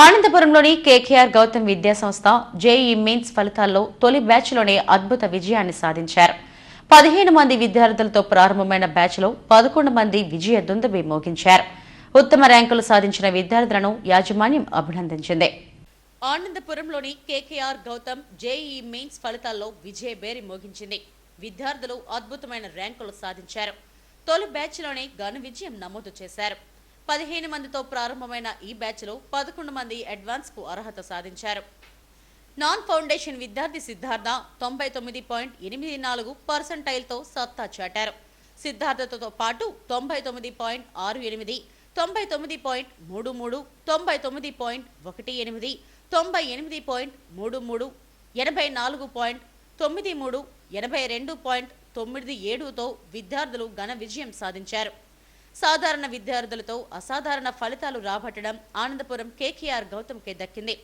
ఆనందపురంలోని KKR Gautam విద్యా సంస్థ JEE mains ఫలితాల్లో తొలి బ్యాచ్లోనే అద్భుత విజయాన్ని సాధించారు. పదిహేను మంది విద్యార్థులతో ప్రారంభమైన బ్యాచ్లో పదకొండు మంది విజయ దుందబి మోగించారు ఉత్తమ ర్యాంకులు సాధించిన విద్యార్థులను యాజమాన్యం అభినందించింది. ఆనందపురంలోని కేకేఆర్ గౌతమ్ జేఈ మెయిన్స్ ఫలితాల్లో విజయ బేరి మోగించింది విద్యార్థులు అద్భుతమైన ర్యాంకులు సాధించారు. తొలి బ్యాచ్లోనే ఘన విజయం నమోదు చేశారు. పదిహేను మందితో ప్రారంభమైన ఈ బ్యాచ్లో పదకొండు మంది అడ్వాన్స్కు అర్హత సాధించారు. నాన్ ఫౌండేషన్ విద్యార్థి సిద్ధార్థ తొంభై తొమ్మిది పాయింట్ ఎనిమిది నాలుగు పర్సంటైల్తో సత్తా చాటారు. సిద్ధార్థతో పాటు తొంభై తొమ్మిది పాయింట్ ఆరు ఎనిమిది తొంభై తొమ్మిది పాయింట్ మూడు మూడు తొంభై తొమ్మిది పాయింట్ ఒకటి ఎనిమిది తొంభై ఎనిమిది పాయింట్ మూడు మూడు ఎనభై నాలుగు పాయింట్ తొమ్మిది మూడు ఎనభై రెండు పాయింట్ తొమ్మిది ఏడుతో విద్యార్థులు ఘన విజయం సాధించారు. సాధారణ విద్యార్థులతో అసాధారణ ఫలితాలు రాబట్టడం ఆనందపురం కేకేఆర్ గౌతమ్కే దక్కింది.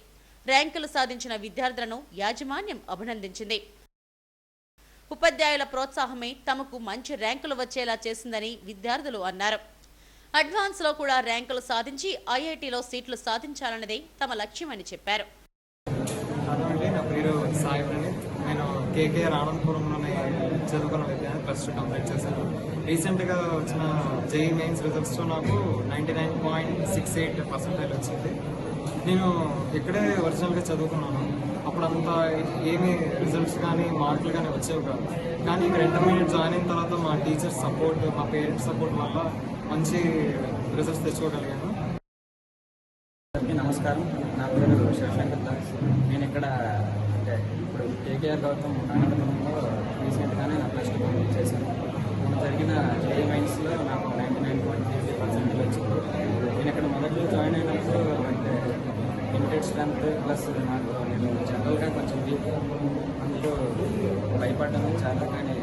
ర్యాంకులు సాధించిన విద్యార్థులను యాజమాన్యం అభినందించింది. ఉపాధ్యాయుల ప్రోత్సాహమే తమకు మంచి ర్యాంకులు వచ్చేలా చేసిందని విద్యార్థులు అన్నారు. అడ్వాన్స్లో కూడా ర్యాంకులు సాధించి ఐఐటిలో సీట్లు సాధించాలన్నదే తమ లక్ష్యమని చెప్పారు. కేకేఆర్ ఆనందపురంలోనే చదువుకున్న విద్యాన్ని ప్లస్ టూ కంప్లీట్ చేశాను రీసెంట్గా వచ్చిన జేఈ మెయిన్స్ రిజల్ట్స్తో నాకు ninety nine point six eight percentage వచ్చింది. నేను ఇక్కడే ఒరిజినల్గా చదువుకున్నాను. అప్పుడు అంత రిజల్ట్స్ కానీ మార్కులు కానీ వచ్చేవి కాదు. కానీ ఇక్కడ ఇంటర్మీడియట్ జాయిన్ అయిన తర్వాత మా టీచర్స్ సపోర్ట్ మా పేరెంట్స్ సపోర్ట్ వల్ల మంచి రిజల్ట్స్ తెచ్చుకోగలిగాను. నమస్కారం. నా పేరు శివశంకర్ దాస్. నేను ఇక్కడ కేకేఆర్ గౌతమ్ అనంతపురంలో రీసెంట్గానే నా ప్లస్ టూ కంప్లీట్ చేశాను. మొన్న జరిగిన జేఈ మైన్స్లో నాకు ninety nine point three percentage వచ్చింది. నేను ఇక్కడ మొదట్లో జాయిన్ అయినప్పుడు అంటే లిమిటెడ్ స్ట్రెంత్ ప్లస్ నాకు నేను జనరల్గా కొంచెం వీక్ అందులో భయపడ్డాను చాలా కానీ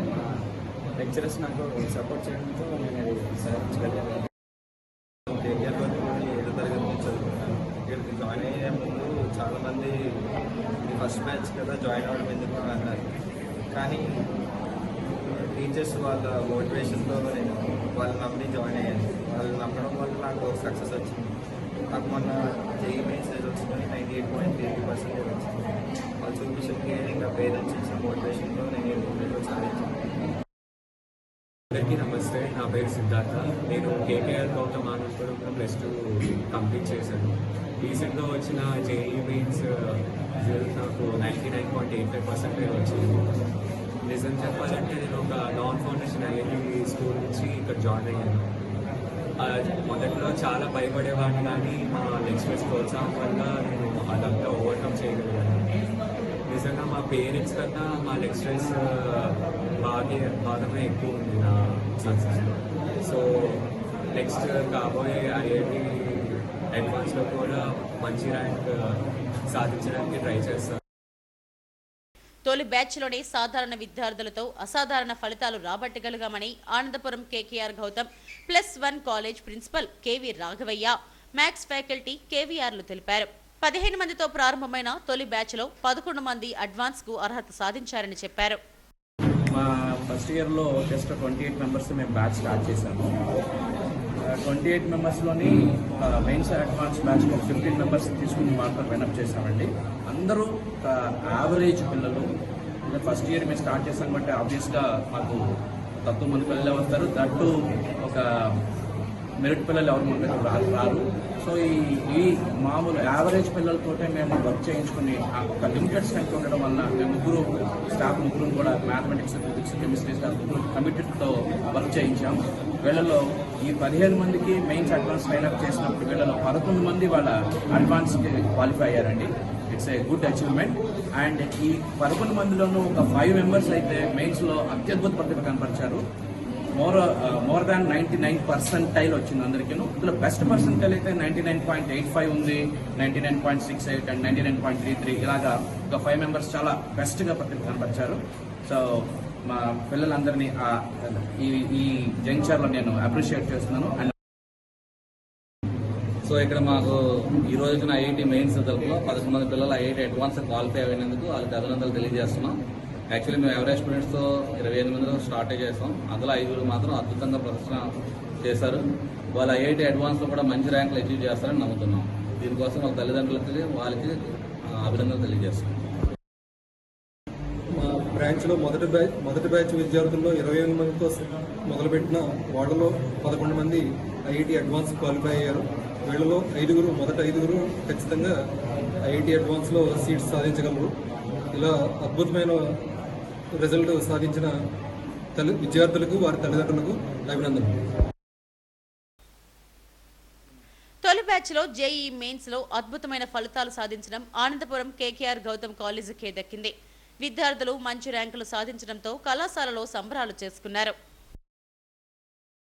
లెక్చరర్స్ నాకు సపోర్ట్ చేయడంతో నేను సాధించగలిగాను. ఫస్ట్ బ్యాచ్ కదా జాయిన్ అవ్వడం ఎందుకు అని అన్నారు కానీ టీచర్స్ వాళ్ళ మోటివేషన్తో నేను వాళ్ళు నమ్మి జాయిన్ అయ్యాను. వాళ్ళు నమ్మడం వల్ల నాకు సక్సెస్ వచ్చింది. నాకు మొన్న JEE mains రిజల్ట్స్తో ninety eight point eighty percentage వచ్చింది. వాళ్ళు చూపించడానికి ఇంకా పేరెంట్స్ ఇచ్చిన మోటివేషన్తో నేను ఇంటర్వ్యూలో సాధించాను. అందరికీ నమస్తే. నా పేరు సిద్ధార్థ. నేను కేకేఆర్ గౌతమ్ ఆనందపురంలో ప్లస్ టూ కంప్లీట్ చేశాను. రీసెంట్గా వచ్చిన జేఈ మెయిన్స్ రిజల్ట్ నాకు ninety nine point eight five percentage వచ్చింది. నిజం చెప్పాలంటే నేను ఒక నాన్ ఫౌండేషన్ ఐఐటి స్కూల్ నుంచి ఇక్కడ జాయిన్ అయ్యాను. మొదట్లో చాలా భయపడేవాడిని కానీ మా లెక్చరర్స్ ప్రోత్సాహం వల్ల నేను అదంతా ఓవర్కమ్ చేయగలిగాను. నిజంగా మా పేరెంట్స్ కన్నా మా లెక్చరర్స్ భాగే భాగమే ఎక్కువ ఉంది నా సక్సెస్లో సో నెక్స్ట్ కాబోయే ఐఐటి అడ్వాన్స్లో కూడా మంచి ర్యాంక్ సాధించడానికి ట్రై చేస్తాను. తొలి బ్యాచ్లోనే సాధారణ విద్యార్థులతో అసాధారణ ఫలితాలు రాబట్టగలిగామని Anandapuram KKR Gautam plus one college principal KV Raghavaiah maths faculty కేవీఆర్లు తెలిపారు. పదిహేను మందితో ప్రారంభమైన తొలి బ్యాచ్లో పదకొండు మంది అడ్వాన్స్కు అర్హత సాధించారని చెప్పారు. మా ఫస్ట్ ఇయర్లో జస్ట్ ట్వంటీ ఎయిట్ మెంబర్స్ మేము బ్యాచ్ స్టార్ట్ చేశాము. ట్వంటీ ఎయిట్ మెంబర్స్లోని మెయిన్స్ అడ్వాన్స్ బ్యాచ్ ఒక ఫిఫ్టీన్ మెంబర్స్ తీసుకుని మాత్రం వెనప్ చేశామండి. అందరూ ఒక యావరేజ్ పిల్లలు. ఫస్ట్ ఇయర్ మేము స్టార్ట్ చేసాం బట్టి ఆబ్వియస్గా మాకు తక్కువ మంది పిల్లలు వస్తారు. దట్టు ఒక మెరిట్ పిల్లలు ఎవరు మన దగ్గర రారు రారు. సో ఈ ఈ మామూలు యావరేజ్ పిల్లలతోటే మేము వర్క్ చేయించుకుని ఆ ఒక లిమిటెడ్ స్ట్రెంత్ ఉండడం వల్ల మేము ముగ్గురు స్టాఫ్ ముగ్గురు కూడా మ్యాథమెటిక్స్ ఫిజిక్స్ కెమిస్ట్రీ స్టాఫ్ ముగ్గురు కమిటీతో వర్క్ చేయించాం. వీళ్ళలో ఈ పదిహేను మందికి మెయిన్స్ అడ్వాన్స్ అప్ చేసినప్పుడు వీళ్ళలో పదకొండు మంది వాళ్ళ అడ్వాన్స్కి క్వాలిఫై అయ్యారండి. It's a good achievement and ఈ పదకొండు మందిలోనూ ఒక ఫైవ్ మెంబర్స్ అయితే మెయిన్స్లో అత్యద్భుత ప్రతిభ కనపరిచారు. More more than ninety nine percentile వచ్చింది అందరికీ ఇందులో బెస్ట్ పర్సెంటైల్ అయితే ninety nine point eight five ఉంది ninety nine point six eight and ninety nine point three three. ఇలాగా ఒక ఫైవ్ మెంబర్స్ చాలా బెస్ట్గా ప్రతిభ కనపరిచారు సో మా పిల్లలందరినీ ఈ ఈ జంక్షన్లో నేను అప్రిషియేట్ చేస్తున్నాను. అండ్ సో ఇక్కడ మాకు ఈ రోజున ఐఐటి మెయిన్స్ రిజల్ట్లో పదకొండు మంది పిల్లలు ఐఐటి అడ్వాన్స్ క్వాలిఫై అయినందుకు వాళ్ళకి అభినందనలు తెలియజేస్తున్నాం. యాక్చువల్లీ మేము ఎవరేజ్ స్టూడెంట్స్తో ఇరవై ఎనిమిది మందితో స్టార్ట్ చేసాం. అందులో ఐదుగురు మాత్రం అద్భుతంగా ప్రదర్శన చేశారు. వాళ్ళు ఐఐటి అడ్వాన్స్లో కూడా మంచి ర్యాంకులు అచీవ్ చేస్తారని నమ్ముతున్నాం. దీనికోసం వాళ్ళ తల్లిదండ్రులకి వాళ్ళకి అభినందనలు తెలియజేస్తాం. మా బ్రాంచ్లో మొదటి బ్యాచ్ మొదటి బ్యాచ్ విద్యార్థుల్లో ఇరవై ఎనిమిది మందితో మొదలుపెట్టిన వాళ్ళలో పదకొండు మంది ఐఐటి అడ్వాన్స్ క్వాలిఫై అయ్యారు. వీళ్ళలో ఐదుగురు మొదటి ఐదుగురు ఖచ్చితంగా ఐఐటి అడ్వాన్స్లో సీట్స్ సాధించగలరు. ఇలా అద్భుతమైన రిజల్ట్ సాధించిన తల్లి విద్యార్థులకు వారి తల్లిదండ్రులకు అభినందనలు. తొలి బ్యాచ్లో జేఈ మెయిన్స్లో అద్భుతమైన ఫలితాలు సాధించడం ఆనందపురం కేకేఆర్ గౌతమ్ కాలేజీకే దక్కింది. విద్యార్థులు మంచి ర్యాంకులు సాధించడంతో కళాశాలలో సంబరాలు చేసుకున్నారు.